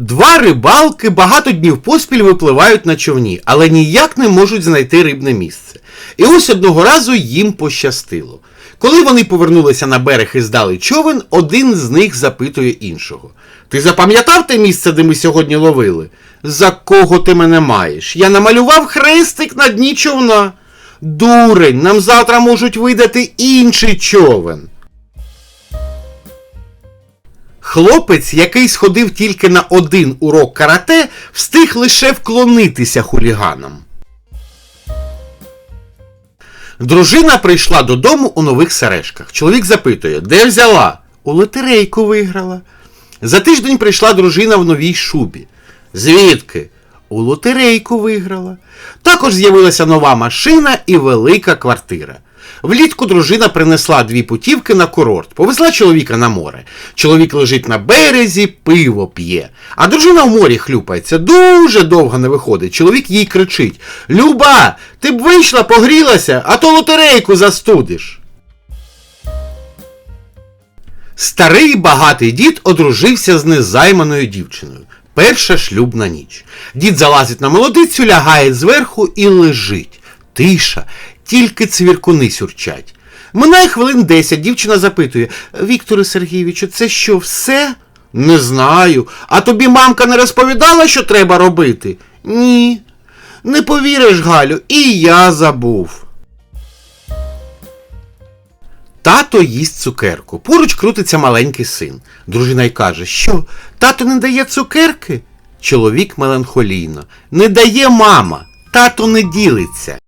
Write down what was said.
Два рибалки багато днів поспіль випливають на човні, але ніяк не можуть знайти рибне місце. І ось одного разу їм пощастило. Коли вони повернулися на берег і здали човен, один з них запитує іншого: Ти запам'ятав те місце, де ми сьогодні ловили? За кого ти мене маєш? Я намалював хрестик на дні човна. Дурень, нам завтра можуть видати інший човен. Хлопець, який сходив тільки на один урок карате, встиг лише вклонитися хуліганам. Дружина прийшла додому у нових сережках. Чоловік запитує, де взяла? У лотерейку виграла. За тиждень прийшла дружина в новій шубі. Звідки? У лотерейку виграла. Також з'явилася нова машина і велика квартира. Влітку дружина принесла дві путівки на курорт, повезла чоловіка на море. Чоловік лежить на березі, пиво п'є. А дружина в морі хлюпається, дуже довго не виходить. Чоловік їй кричить: Люба, ти б вийшла, погрілася, а то лотерейку застудиш. Старий багатий дід одружився з незайманою дівчиною. Перша шлюбна ніч. Дід залазить на молодицю, лягає зверху і лежить. Тиша, тільки цвіркуни сюрчать. Минає хвилин десять, дівчина запитує Вікторе Сергійовичу, це що, все? Не знаю. А тобі мамка не розповідала, що треба робити? Ні. Не повіриш, Галю, і я забув. Тато їсть цукерку. Поруч крутиться маленький син. Дружина й каже, що тато не дає цукерки? Чоловік меланхолійно. Не дає мама. Тато не ділиться.